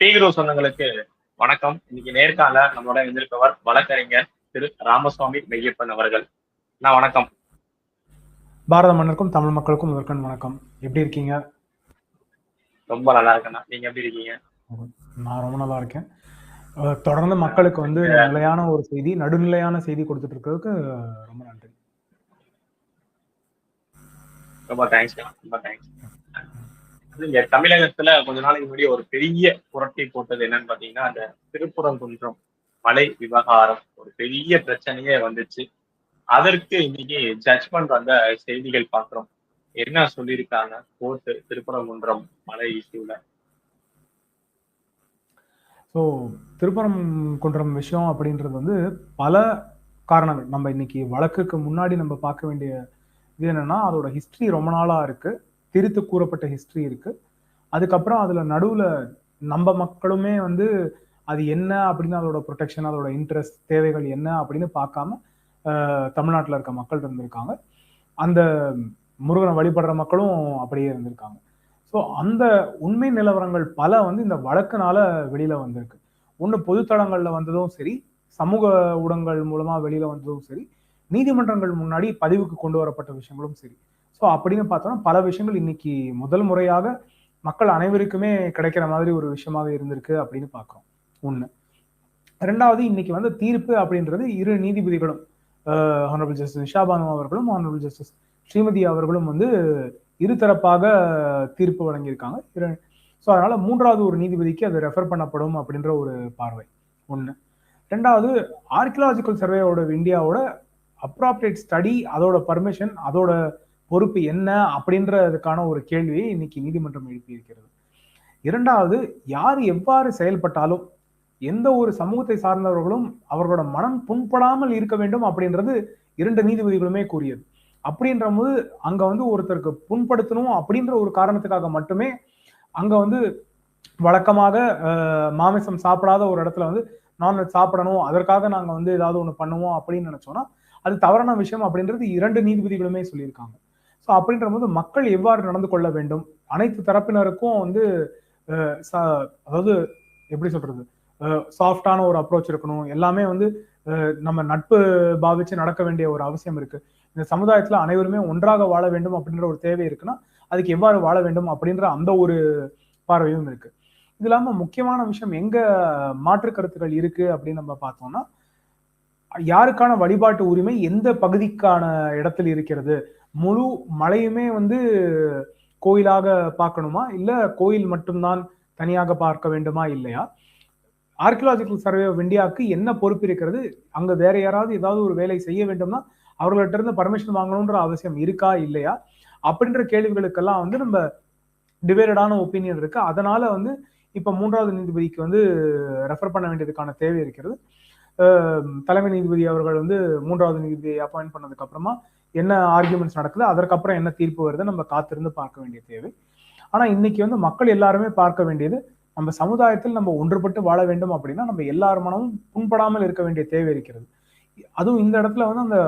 டீகிரோ சொந்தங்களுக்கு வணக்கம். இன்னைக்கு நேர்காணல நம்மளோட இருந்திருப்பவர் வழக்கறிஞர் திரு ராமசுவாமி மெய்யப்பன் அவர்கள். நான் வணக்கம். பாரத மன்னருக்கும் தமிழ் மக்களுக்கும் முதற்கண் வணக்கம். எப்படி இருக்கீங்க? ரொம்ப நல்லா இருக்கேண்ணா நீங்க எப்படி இருக்கீங்க? நான் ரொம்ப நல்லா இருக்கேன். தொடர்ந்து மக்களுக்கு வந்து நிலையான ஒரு செய்தி நடுநிலையான செய்தி கொடுத்துட்டு இருக்கிறதுக்கு ரொம்ப நன்றி. ரொம்ப தேங்க்ஸ் ரொம்ப தேங்க்ஸ் இங்க தமிழகத்துல கொஞ்ச நாளைக்கு முன்னாடி ஒரு பெரிய புரட்டி போட்டது என்னன்னு பாத்தீங்கன்னா அந்த திருப்புறங்குன்றம் மலை விவகாரம் ஒரு பெரிய பிரச்சனையே வந்துச்சு. அதற்கு இன்னைக்கு ஜட்ஜ்மெண்ட் வந்த செய்திகள் பாக்குறோம். என்ன சொல்லியிருக்காங்க கோர்ட்டு திருப்புறங்குன்றம் மலை இஷ்யூல ஸோ திருப்பரங்குன்றம் விஷயம் அப்படின்றது வந்து பல காரணங்கள். நம்ம இன்னைக்கு வழக்குக்கு முன்னாடி நம்ம பார்க்க வேண்டிய இது என்னன்னா அதோட ஹிஸ்ட்ரி ரொம்ப நாளா இருக்கு. திரித்து கூறப்பட்ட ஹிஸ்ட்ரி இருக்கு. அதுக்கப்புறம் அதுல நடுவுல நம்ம மக்களுமே வந்து அது என்ன அப்படின்னு அதோட ப்ரொடெக்ஷன் அதோட இன்ட்ரெஸ்ட் தேவைகள் என்ன அப்படின்னு பார்க்காம தமிழ்நாட்டில் இருக்க மக்கள் இருந்திருக்காங்க. அந்த முருகனை வழிபடுற மக்களும் அப்படியே இருந்திருக்காங்க. ஸோ அந்த உண்மை நிலவரங்கள் பல வந்து இந்த வழக்குனால வெளியில வந்திருக்கு. ஒன்று பொதுத்தளங்களில் வந்ததும் சரி சமூக ஊடகங்கள் மூலமா வெளியில வந்ததும் சரி நீதிமன்றங்கள் முன்னாடி பதிவுக்கு கொண்டு வரப்பட்ட விஷயங்களும் சரி. ஸோ அப்படின்னு பார்த்தோம்னா பல விஷயங்கள் இன்னைக்கு முதல் முறையாக மக்கள் அனைவருக்குமே கிடைக்கிற மாதிரி ஒரு விஷயமாக இருந்திருக்கு அப்படின்னு பார்க்குறோம். ஒன்று ரெண்டாவது இன்னைக்கு வந்து தீர்ப்பு அப்படின்றது இரு நீதிபதிகளும் ஹானரபிள் ஜஸ்டிஸ் நிஷாபானு அவர்களும் ஹானரபிள் ஜஸ்டிஸ் ஸ்ரீமதி அவர்களும் வந்து இருதரப்பாக தீர்ப்பு வழங்கியிருக்காங்க. ஸோ அதனால மூன்றாவது ஒரு நீதிபதிக்கு அது ரெஃபர் பண்ணப்படும் அப்படின்ற ஒரு பார்வை. ஒன்று ரெண்டாவது ஆர்கியலாஜிக்கல் சர்வேயோட இந்தியாவோட அப்ராப்ரேட் ஸ்டடி அதோட பர்மிஷன் அதோட பொறுப்பு என்ன அப்படின்றதுக்கான ஒரு கேள்வியை இன்னைக்கு நீதிமன்றம் எழுப்பியிருக்கிறது இரண்டாவது யார் எவ்வாறு செயல்பட்டாலும் எந்த ஒரு சமூகத்தை சார்ந்தவர்களும் அவர்களோட மனம் புண்படாமல் இருக்க வேண்டும் அப்படின்றது இரண்டு நீதிபதிகளுமே கூறியது. அப்படின்ற போது அங்க வந்து ஒருத்தருக்கு புண்படுத்தணும் அப்படின்ற ஒரு காரணத்துக்காக மட்டுமே அங்க வந்து வழக்கமாக மாமிசம் சாப்பிடாத ஒரு இடத்துல வந்து நான்வெஜ் சாப்பிடணும் அதற்காக நாங்க வந்து ஏதாவது ஒண்ணு பண்ணுவோம் அப்படின்னு நினைச்சோம்னா அது தவறான விஷயம் அப்படின்றது இரண்டு நீதிபதிகளுமே சொல்லியிருக்காங்க. ஸோ அப்படின்ற போது மக்கள் எவ்வாறு நடந்து கொள்ள வேண்டும்? அனைத்து தரப்பினருக்கும் வந்து அதாவது எப்படி சொல்றது? சாஃப்டான ஒரு அப்ரோச் இருக்கணும். எல்லாமே வந்து நம்ம நட்பு பாவிச்சு நடக்க வேண்டிய ஒரு அவசியம் இருக்கு. இந்த சமுதாயத்துல அனைவருமே ஒன்றாக வாழ வேண்டும் அப்படின்ற ஒரு தேவை இருக்குன்னா அதுக்கு எவ்வாறு வாழ வேண்டும் அப்படின்ற அந்த ஒரு பார்வையும் இருக்கு. இது இல்லாம முக்கியமான விஷயம் எங்க மாற்று கருத்துக்கள் இருக்கு அப்படின்னு நம்ம பார்த்தோம்னா யாருக்கான வழிபாட்டு உரிமை எந்த பகுதிக்கான இடத்தில் இருக்கிறது? முழு மலையுமே வந்து கோயிலாக பார்க்கணுமா? இல்ல கோயில் மட்டும்தான் தனியாக பார்க்க வேண்டுமா? இல்லையா? ஆர்கியலாஜிக்கல் சர்வே ஆஃப் இந்தியாவுக்கு என்ன பொறுப்பு இருக்கிறது? அங்க வேற யாராவது ஏதாவது ஒரு வேலை செய்ய வேண்டும்னா அவர்கள்ட்ட இருந்து பர்மிஷன் வாங்கணுன்ற அவசியம் இருக்கா? இல்லையா? அப்படின்ற கேள்விகளுக்கெல்லாம் வந்து நம்ம டிவைடடான ஒப்பீனியன் இருக்கு. அதனால வந்து இப்ப மூன்றாவது நீதிபதிக்கு வந்து ரெஃபர் பண்ண வேண்டியதுக்கான தேவை இருக்கிறது. தலைமை நீதிபதி அவர்கள் வந்து மூன்றாவது நீதிபதியை அப்பாயிண்ட் பண்ணதுக்கு அப்புறமா என்ன ஆர்கியூமெண்ட்ஸ் நடக்குது அதற்கப்புறம் என்ன தீர்ப்பு வருது நம்ம காத்திருந்து பார்க்க வேண்டிய தேவை. ஆனா இன்னைக்கு வந்து மக்கள் எல்லாருமே பார்க்க வேண்டியது நம்ம சமுதாயத்தில் நம்ம ஒன்றுபட்டு வாழ வேண்டும் அப்படின்னா நம்ம எல்லார் மனமும் புண்படாமல் இருக்க வேண்டிய தேவை இருக்கிறது. அதுவும் இந்த இடத்துல வந்து அந்த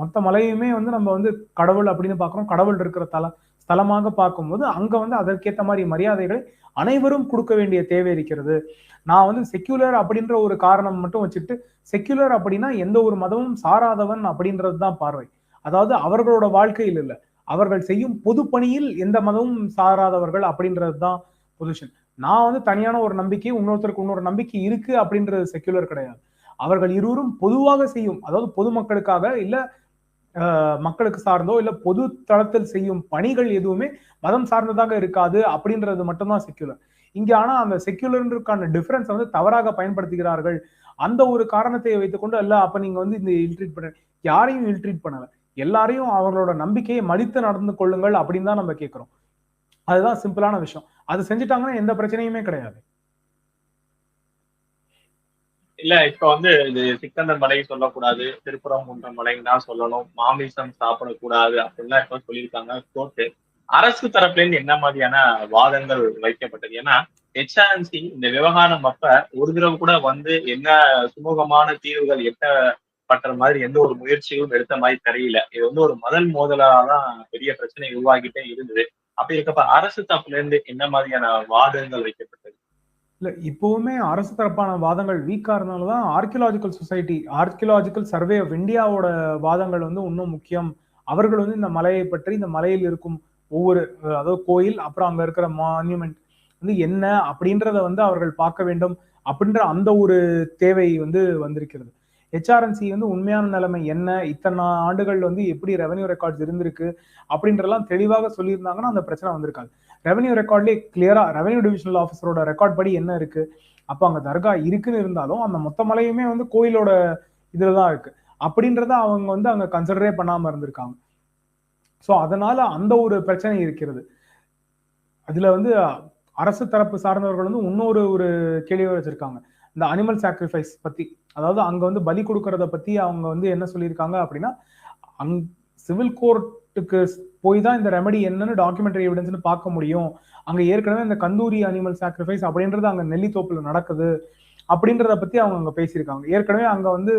மொத்த மலையுமே வந்து நம்ம வந்து கடவுள் அப்படின்னு பார்க்குறோம். கடவுள் இருக்கிற தல ஸ்தலமாக பார்க்கும்போது அங்க வந்து அதற்கேற்ற மாதிரி மரியாதைகளை அனைவரும் கொடுக்க வேண்டிய தேவை இருக்கிறது. நான் வந்து செக்யூலர் அப்படின்ற ஒரு காரணம் மட்டும் வச்சுட்டு செக்யூலர் அப்படின்னா எந்த ஒரு மதமும் சாராதவன் அப்படின்றது தான் பார்வை. அதாவது அவர்களோட வாழ்க்கையில் இல்லை. அவர்கள் செய்யும் பொது பணியில் எந்த மதமும் சாராதவர்கள் அப்படின்றது தான் பொசிஷன் நான் வந்து தனியான ஒரு நம்பிக்கை இன்னொருத்தருக்கு இன்னொரு நம்பிக்கை இருக்கு அப்படின்றது செக்யூலர் கிடையாது. அவர்கள் இருவரும் பொதுவாக செய்யும் அதாவது பொதுமக்களுக்காக இல்ல மக்களுக்கு சார்ந்தோ இல்ல பொது தளத்தில் செய்யும் பணிகள் எதுவுமே மதம் சார்ந்ததாக இருக்காது அப்படின்றது மட்டும்தான் செக்யூலர் இங்க ஆனா அந்த செக்யூலருக்கான டிஃபரன்ஸ் வந்து தவறாக பயன்படுத்துகிறார்கள். அந்த ஒரு காரணத்தை வைத்துக்கொண்டு அல்ல அப்ப நீங்க வந்து இந்த இல்ட்ரீட் பண்ண யாரையும் இல்ட்ரீட் பண்ணல. எல்லாரையும் அவங்களோட நம்பிக்கையை மதித்து நடந்து கொள்ளுங்கள் அப்படின்னு தான் நம்ம கேட்கிறோம் அதுதான் சிம்பிளான விஷயம். அது செஞ்சுட்டாங்கன்னா எந்த பிரச்சனையுமே கிடையாது. இல்ல இப்ப வந்து இது சிக்கந்தன் மலை சொல்லக்கூடாது திருப்புறங்குன்றம் மலைன்னு தான் சொல்லணும். மாமிசம் சாப்பிடக்கூடாது அப்படின்லாம் இப்ப சொல்லியிருக்காங்க கோர்ட்டு. அரசு தரப்புல இருந்து என்ன மாதிரியான வாதங்கள் வைக்கப்பட்டது? ஏன்னா ஹெச்ஆர்என்சி இந்த விவகாரம் அப்ப ஒரு தடவை கூட வந்து என்ன சுமூகமான தீர்வுகள் எட்டப்பட்ட மாதிரி எந்த ஒரு முயற்சியும் எடுத்த மாதிரி தெரியல. இது வந்து ஒரு முதல் மோதலாதான் பெரிய பிரச்சனை உருவாகிட்டே இருந்தது. அப்படி இருக்கப்ப அரசு தரப்புல இருந்து என்ன மாதிரியான வாதங்கள் வைக்கப்பட்டது? இல்ல இப்பவுமே அரசு தரப்பான வாதங்கள் வீக்கா இருந்தால்தான் archaeological society archaeological survey of இந்தியாவோட வாதங்கள் வந்து இன்னும் முக்கியம். அவர்கள் வந்து இந்த மலையை பற்றி இந்த மலையில் இருக்கும் ஒவ்வொரு அதாவது கோயில் அப்புறம் அங்க இருக்கிற மான்யூமெண்ட் வந்து என்ன அப்படின்றத வந்து அவர்கள் பார்க்க வேண்டும் அப்படின்ற அந்த ஒரு தேவை வந்து வந்திருக்கிறது. ஹெச்ஆர்என்சி வந்து உண்மையான நிலைமை என்ன? இத்தனை ஆண்டுகள் வந்து எப்படி ரெவன்யூ ரெக்கார்ட்ஸ் இருந்திருக்கு? அப்படின்றலாம் தெளிவாக சொல்லியிருந்தாங்கன்னா அந்த பிரச்சனை வந்திருக்காது. ரெவன்யூ ரெக்கார்ட்லேயே கிளியரா ரெவன்யூ டிவிஷனல் ஆஃபீஸரோட ரெக்கார்ட் படி என்ன இருக்கு? அப்போ அங்க தர்கா இருக்குன்னு இருந்தாலும் அந்த மொத்த மலையுமே வந்து கோயிலோட இதுல தான் இருக்கு. அப்படின்றத அவங்க வந்து அங்க கன்சிடரே பண்ணாம இருந்திருக்காங்க. ஸோ அதனால அந்த ஒரு பிரச்சனை இருக்கிறது. அதுல வந்து அரசு தரப்பு சார்ந்தவர்கள் வந்து இன்னொரு ஒரு கேள்வி வச்சிருக்காங்க. இந்த அனிமல் சாக்ரிஃபைஸ் பத்தி அதாவது அங்க வந்து பலி கொடுக்கறத பத்தி அவங்க வந்து என்ன சொல்லியிருக்காங்க அப்படின்னா அங் சிவில் கோர்ட்டுக்கு போய் தான் இந்த ரெமடி என்னன்னு டாக்குமெண்ட்ரி எவிடன்ஸ்னு பார்க்க முடியும். அங்க ஏற்கனவே இந்த கந்தூரி அனிமல் சாக்ரிஃபைஸ் அப்படின்றது அங்க நெல்லித்தோப்புல நடக்குது அப்படின்றத பத்தி அவங்க அங்க பேசியிருக்காங்க. ஏற்கனவே அங்க வந்து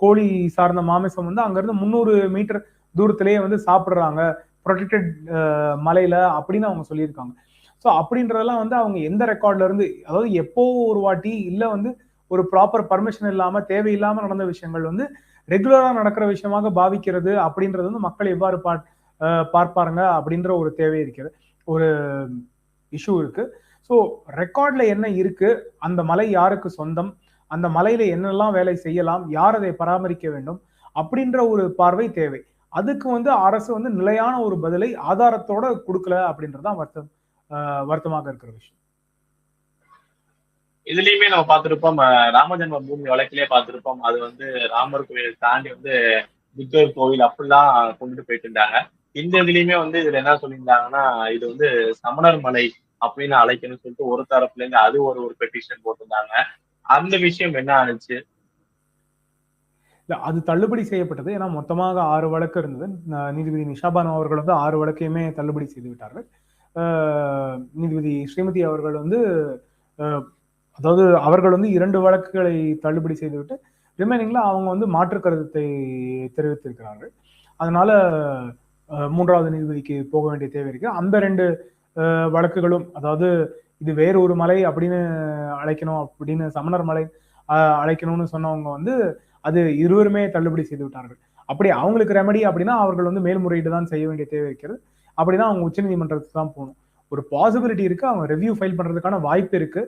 கோழி சார்ந்த மாமிசம் வந்து அங்க இருந்து முந்நூறு மீட்டர் தூரத்திலேயே வந்து சாப்பிடுறாங்க. ப்ரொடெக்டட் மலையில அப்படின்னு அவங்க சொல்லியிருக்காங்க. ஸோ அப்படின்றதெல்லாம் வந்து அவங்க எந்த ரெக்கார்ட்ல இருந்து அதாவது எப்போ ஒரு வாட்டி இல்லை வந்து ஒரு ப்ராப்பர் பர்மிஷன் இல்லாமல் தேவையில்லாமல் நடந்த விஷயங்கள் வந்து ரெகுலரா நடக்கிற விஷயமாக பாவிக்கிறது அப்படின்றது வந்து மக்கள் எவ்வாறு பா பார்ப்பாருங்க அப்படின்ற ஒரு தேவை இருக்கிறது. ஒரு இஷ்யூ இருக்கு. ஸோ ரெக்கார்ட்ல என்ன இருக்கு? அந்த மலை யாருக்கு சொந்தம்? அந்த மலையில என்னெல்லாம் வேலை செய்யலாம்? யார் அதை பராமரிக்க வேண்டும்? அப்படின்ற ஒரு பார்வை தேவை. அதுக்கு வந்து அரசு வந்து நிலையான ஒரு பதிலை ஆதாரத்தோட கொடுக்கல அப்படின்றதான் வருத்தம். வருத்தமாக இருக்கிற விஷயம். இதுலயுமே நம்ம பார்த்திருப்போம் ராமஜன்ம பூமி வழக்கிலே பார்த்திருப்போம். அது வந்து ராமர் கோயில் தாண்டி வந்து புத்தர் கோவில் அப்படிலாம் கொண்டுட்டு போயிட்டு இருந்தாங்க இந்த இதுலயுமே வந்து இதுல என்ன சொல்லியிருந்தாங்கன்னா இது வந்து சமணர் மலை அப்படின்னு அழைக்கணும்னு சொல்லிட்டு ஒரு தரப்புல இருந்து அது ஒரு ஒரு பெட்டிஷன் போட்டிருந்தாங்க. அந்த விஷயம் என்ன ஆனிச்சு? இல்ல அது தள்ளுபடி செய்யப்பட்டது. ஏன்னா மொத்தமாக ஆறு வழக்கு இருந்தது. நீதிபதி நிஷாபானு அவர்கள் வந்து ஆறு வழக்கையுமே தள்ளுபடி செய்து விட்டார்கள். நீதிபதி ஸ்ரீமதி அவர்கள் வந்து அதாவது அவர்கள் வந்து இரண்டு வழக்குகளை தள்ளுபடி செய்துவிட்டு ரிமைனிங்ல அவங்க வந்து மாற்று கருத்தை தெரிவித்திருக்கிறார்கள். அதனால மூன்றாவது நீதிபதிக்கு போக வேண்டிய தேவை இருக்கு. அந்த ரெண்டு வழக்குகளும் அதாவது இது வேறு ஒரு மலை அப்படின்னு அழைக்கணும் அப்படின்னு சமணர் மலை அழைக்கணும்னு சொன்னவங்க வந்து அது இருவருமே தள்ளுபடி செய்து விட்டார்கள் அப்படி அவங்களுக்கு ரெமடி அப்படின்னா அவர்கள் வந்து மேல்முறையீடு தான் செய்ய வேண்டிய தேவை இருக்கிறது. அப்படின்னா அவங்க உச்சநீதிமன்றத்துக்கு தான் போகணும். ஒரு பாசிபிலிட்டி இருக்கு அவங்க ரெவ்யூ ஃபைல் பண்றதுக்கான வாய்ப்பு இருக்கு.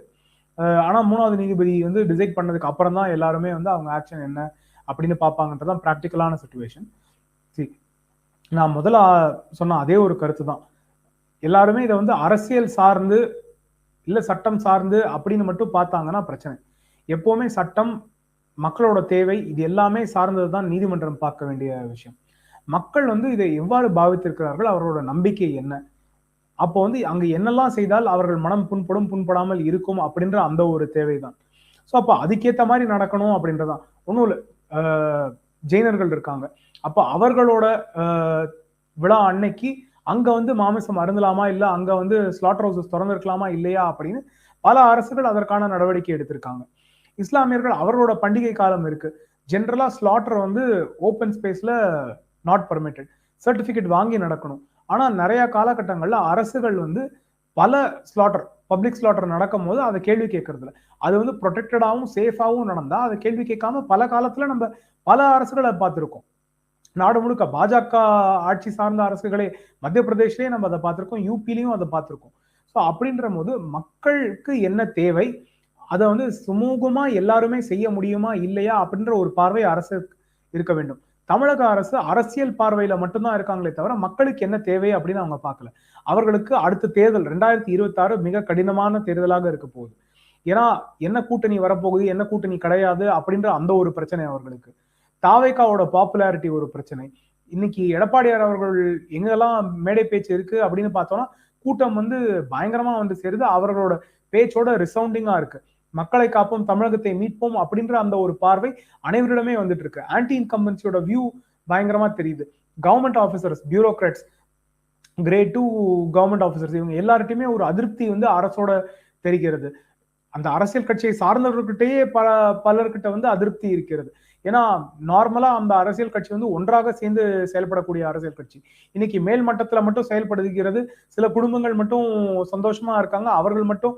ஆனா மூணாவது நீதிபதி வந்து டிசைட் பண்ணதுக்கு அப்புறம் தான் எல்லாருமே வந்து அவங்க ஆக்ஷன் என்ன அப்படின்னு பார்ப்பாங்கன்றதான் ப்ராக்டிக்கலான சுச்சுவேஷன் சரி நான் முதல்ல சொன்ன அதே ஒரு கருத்து தான். எல்லாருமே இதை வந்து அரசியல் சார்ந்து இல்லை சட்டம் சார்ந்து அப்படின்னு மட்டும் பார்த்தாங்கன்னா பிரச்சனை. எப்போவுமே சட்டம் மக்களோட தேவை இது எல்லாமே சார்ந்தது தான் நீதிமன்றம் பார்க்க வேண்டிய விஷயம். மக்கள் வந்து இதை எவ்வாறு பாவித்திருக்கிறார்கள்? அவர்களோட நம்பிக்கை என்ன? அப்போ வந்து அங்கு என்னெல்லாம் செய்தால் அவர்கள் மனம் புண்படும் புண்படாமல் இருக்கும் அப்படின்ற அந்த ஒரு தேவைதான். ஸோ அப்போ அதுக்கேற்ற மாதிரி நடக்கணும் அப்படின்றதான். ஒன்றும் இல்லை. ஜெயினர்கள் இருக்காங்க. அப்போ அவர்களோட விழா அன்னைக்கு அங்கே வந்து மாமிசம் அருந்தலாமா? இல்லை அங்கே வந்து ஸ்லாட் ஹவுசஸ் திறந்திருக்கலாமா? இல்லையா? அப்படின்னு பல அரசுகள் அதற்கான நடவடிக்கை எடுத்திருக்காங்க. இஸ்லாமியர்கள் அவர்களோட பண்டிகை காலம் இருக்கு. ஜென்ரலாக ஸ்லாட்டர் வந்து ஓப்பன் ஸ்பேஸில் நாட் பர்மிட்டட் சர்டிஃபிகேட் வாங்கி நடக்கணும். ஆனால் நிறைய காலகட்டங்களில் அரசுகள் வந்து பல ஸ்லாட்டர் பப்ளிக் ஸ்லாட்டர் நடக்கும் போது அதை கேள்வி கேட்கறது அது வந்து ப்ரொடெக்டடாகவும் சேஃபாகவும் நடந்தால் அதை கேள்வி கேட்காம பல காலத்தில் நம்ம பல அரசுகளை பார்த்துருக்கோம். நாடு முழுக்க பாஜக ஆட்சி சார்ந்த அரசுகளே மத்திய பிரதேஷ்லயே நம்ம அதை பார்த்துருக்கோம் யூபிலையும் அதை பார்த்துருக்கோம். ஸோ அப்படின்ற போது மக்களுக்கு என்ன தேவை? அதை வந்து சுமூகமாக எல்லாருமே செய்ய முடியுமா இல்லையா அப்படின்ற ஒரு பார்வை அரசு இருக்க வேண்டும். தமிழக அரசு அரசியல் பார்வையில மட்டும்தான் இருக்காங்களே தவிர மக்களுக்கு என்ன தேவை அப்படின்னு அவங்க பார்க்கல. அவர்களுக்கு அடுத்த தேர்தல் ரெண்டாயிரத்தி இருபத்தி ஆறு மிக கடினமான தேர்தலாக இருக்க போகுது. ஏன்னா என்ன கூட்டணி வரப்போகுது என்ன கூட்டணி கிடையாது அப்படின்ற அந்த ஒரு பிரச்சனை அவர்களுக்கு. தாவேக்காவோட பாப்புலாரிட்டி ஒரு பிரச்சனை. இன்னைக்கு எடப்பாடியார் அவர்கள் எங்கெல்லாம் மேடை பேச்சு இருக்கு அப்படின்னு பார்த்தோம்னா கூட்டம் வந்து பயங்கரமா வந்து சேருது. அவர்களோட பேச்சோட ரிசவுண்டிங்கா இருக்கு. மக்களை காப்போம் தமிழகத்தை மீட்போம் அப்படின்ற அந்த ஒரு பார்வை அனைவரிடமே வந்துட்டு இருக்கு. ஆன்டி இன்கம்பன்சியோட வியூ பயங்கரமா தெரியுது. Government officers bureaucrats grade two government officers இவங்க எல்லார்ட்டையுமே ஒரு அதிருப்தி வந்து அரசோட தெரிகிறது. அந்த அரசியல் கட்சியை சார்ந்தவர்கிட்டயே பல பலர்கிட்ட வந்து அதிருப்தி இருக்கிறது. ஏன்னா நார்மலா அந்த அரசியல் கட்சி வந்து ஒன்றாக சேர்ந்து செயல்படக்கூடிய அரசியல் கட்சி. இன்னைக்கு மேல் மட்டத்துல மட்டும் செயல்படுகிறது. சில குடும்பங்கள் மட்டும் சந்தோஷமா இருக்காங்க. அவர்கள் மட்டும்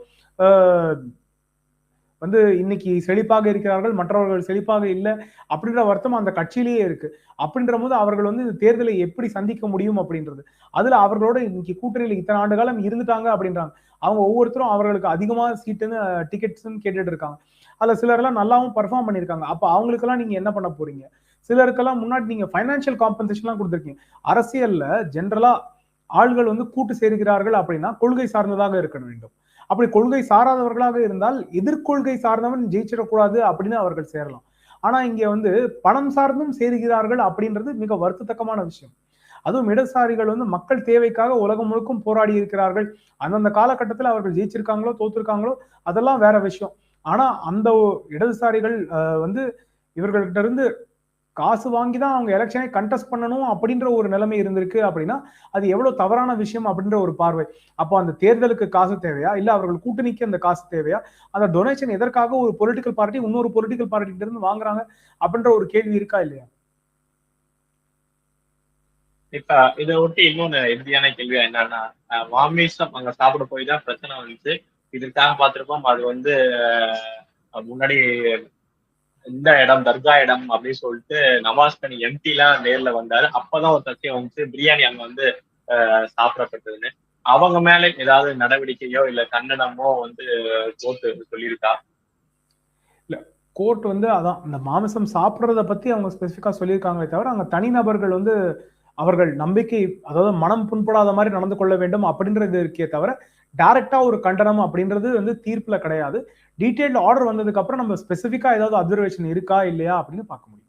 வந்து இன்னைக்கு செழிப்பாக இருக்கிறார்கள் மற்றவர்கள் செழிப்பாக இல்லை அப்படின்ற வருத்தம் அந்த கட்சியிலேயே இருக்கு. அப்படின்ற போது அவர்கள் வந்து இந்த தேர்தலை எப்படி சந்திக்க முடியும் அப்படின்றது. அதுல அவர்களோட இன்னைக்கு கூட்டணியில் இத்தனை ஆண்டு காலம் இருந்துட்டாங்க அப்படின்றாங்க. அவங்க ஒவ்வொருத்தரும் அவர்களுக்கு அதிகமா சீட்டுன்னு டிக்கெட்ஸ்ன்னு கேட்டுட்டு இருக்காங்க. அதுல சிலர்லாம் நல்லாவும் பர்ஃபார்ம் பண்ணியிருக்காங்க. அப்ப அவங்களுக்கெல்லாம் நீங்க என்ன பண்ண போறீங்க? சிலருக்கெல்லாம் முன்னாடி நீங்க ஃபைனான்சியல் காம்பன்சேஷன்லாம் கொடுத்துருக்கீங்க. அரசியல்ல ஜென்ரலா ஆள்கள் வந்து கூட்டு சேர்கிறார்கள் அப்படின்னா கொள்கை சார்ந்ததாக இருக்க வேண்டும். அப்படி கொள்கை சாராதவர்களாக இருந்தால் எதிர்கொள்கை சார்ந்தவன் ஜெயிச்சிடக்கூடாது அப்படின்னு அவர்கள் சேரலாம். ஆனா இங்க வந்து பணம் சார்ந்தும் சேருகிறார்கள் அப்படின்றது மிக வருத்தத்தக்கமான விஷயம். அதுவும் இடதுசாரிகள் வந்து மக்கள் தேவைக்காக உலகம் முழுக்கும் போராடி இருக்கிறார்கள். அந்தந்த காலகட்டத்தில் அவர்கள் ஜெயிச்சிருக்காங்களோ தோத்துருக்காங்களோ அதெல்லாம் வேற விஷயம். ஆனா அந்த இடதுசாரிகள் வந்து இவர்கள்ட்ட இருந்து காசு வாங்கி தான் அவங்க எலெக்ஷனை கண்டெஸ்ட் பண்ணணும் அப்படின்ற ஒரு நிலைமை இருந்திருக்கு அப்படின்னா அது எவ்வளவு தவறான விஷயம் அப்படின்ற ஒரு பார்வை. அப்போ அந்த தேர்தலுக்கு காசு தேவையா? இல்ல அவர்கள் கூட்டணிக்கு அந்த காசு தேவையா? அந்த டொனேஷன் எதற்காக ஒரு பொலிட்டிக்கல் பார்ட்டி இன்னொரு பொலிட்டிக்கல் பார்ட்டி இருந்து வாங்குறாங்க அப்படின்ற ஒரு கேள்வி இருக்கா இல்லையா? இப்ப இதை ஒட்டி இன்னொன்னு இறுதியான கேள்வியா என்னன்னா மாமிசம் அங்க சாப்பிட போய் தான் பிரச்சனை வந்துச்சு. இதுக்காக பார்த்திருப்போம் அது வந்து முன்னாடி இந்த இடம் தர்கா இடம் அப்படின்னு சொல்லிட்டு நவாஸ் கனி எம்டி எல்லாம் நேர்ல வந்தாரு. அப்பதான் ஒரு சத்தியம் வந்துச்சு பிரியாணி அங்க வந்து சாப்பிடப்பட்டதுன்னு. அவங்க மேல ஏதாவது நடவடிக்கையோ இல்ல கண்டனமோ வந்து கோர்ட்டு சொல்லியிருக்கா? இல்ல கோர்ட் வந்து அதான் இந்த மாமிசம் சாப்பிட்றத பத்தி அவங்க ஸ்பெசிஃபிக்கா சொல்லியிருக்காங்களே தவிர அங்க தனிநபர்கள் வந்து அவர்கள் நம்பிக்கை அதாவது மனம் புண்படாத மாதிரி நடந்து கொள்ள வேண்டும் அப்படின்றது இருக்கே தவிர டைரக்டா ஒரு கண்டனம் அப்படின்றது வந்து தீர்ப்புல கிடையாது. டீட்டெயில்டு ஆர்டர் வந்ததுக்கு அப்புறம் நம்ம ஸ்பெசிஃபிக்கா ஏதாவது அப்சர்வேஷன் இருக்கா இல்லையா அப்படின்னு பார்க்க முடியும்.